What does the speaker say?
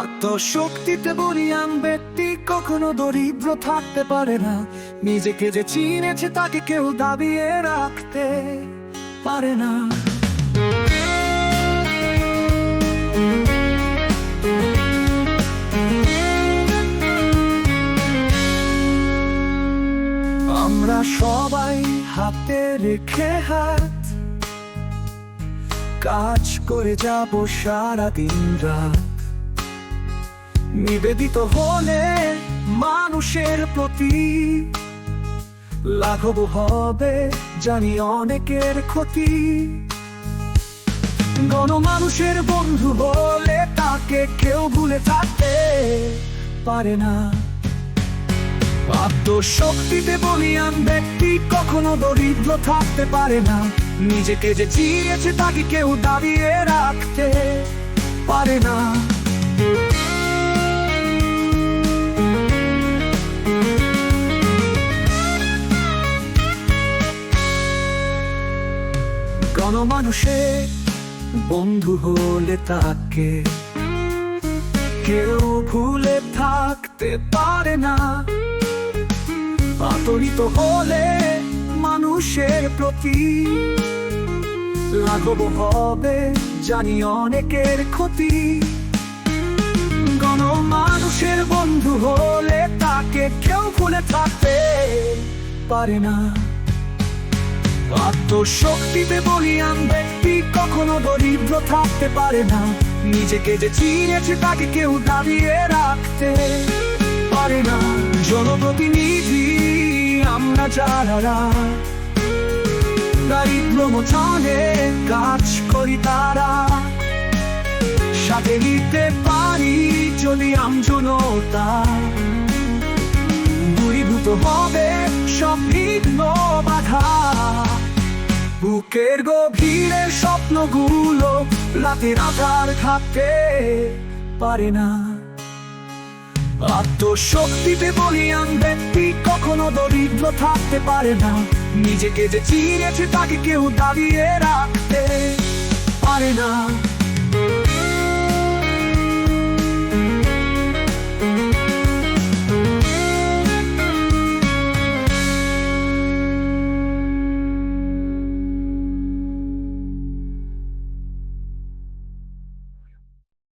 আত্মশক্তিতে বলিয়ান ব্যক্তি কখনো দরিদ্র থাকতে পারে না। নিজেকে যে চিনেছে তাকে কেউ দাবিয়ে রাখতে পারে না। আমরা সবাই হাতে রেখে হাত কাজ করে যাব সারা দিন রাত। নিবেদিত হলে মানুষের প্রতি লাঘব হবে জানি অনেকের ক্ষতি। গণমানুষের বন্ধু বলে তাকে কেউ ভুলে থাকতে পারে না। আত্মশক্তিতে বলিয়ান ব্যক্তি কখনো দরিদ্র থাকতে পারে না। নিজেকে যে চিয়েছে তাকে কেউ দাঁড়িয়ে রাখতে পারে না। গণমানুষের বন্ধু হলে তাকে। কেউ ভুলে থাকতে পারে না। পাতরিত হলে মানুষের প্রতি। লাঘব হবে জানি অনেকের ক্ষতি। গণ মানুষের বন্ধু হলে তাকে কেউ ভুলে থাকতে পারে না। আত্মশক্তিতে বলিয়ান ব্যক্তি কখনো দরিদ্র থাকতে পারে না। নিজেকে যে চিনেছে তাকে কেউ দাঁড়িয়ে রাখতে পারে না। জনপ্রতিনিধি, আমরা যারা দারিদ্র মোচনে কাজ করি তারা। সাথে নিতে পারি যদি আমজনতা। দূরীভূত হবে সব বিঘ্ন বাধা। বুকের গভীরে স্বপ্নগুলো রাতের আধার থাকতে পারে না। আত্মশক্তিতে বলিয়ান ব্যক্তি কখনো দরিদ্র থাকতে পারে না। নিজেকে যে চিনেছে তাকে কেউ দাঁড়িয়ে রাখতে পারে না।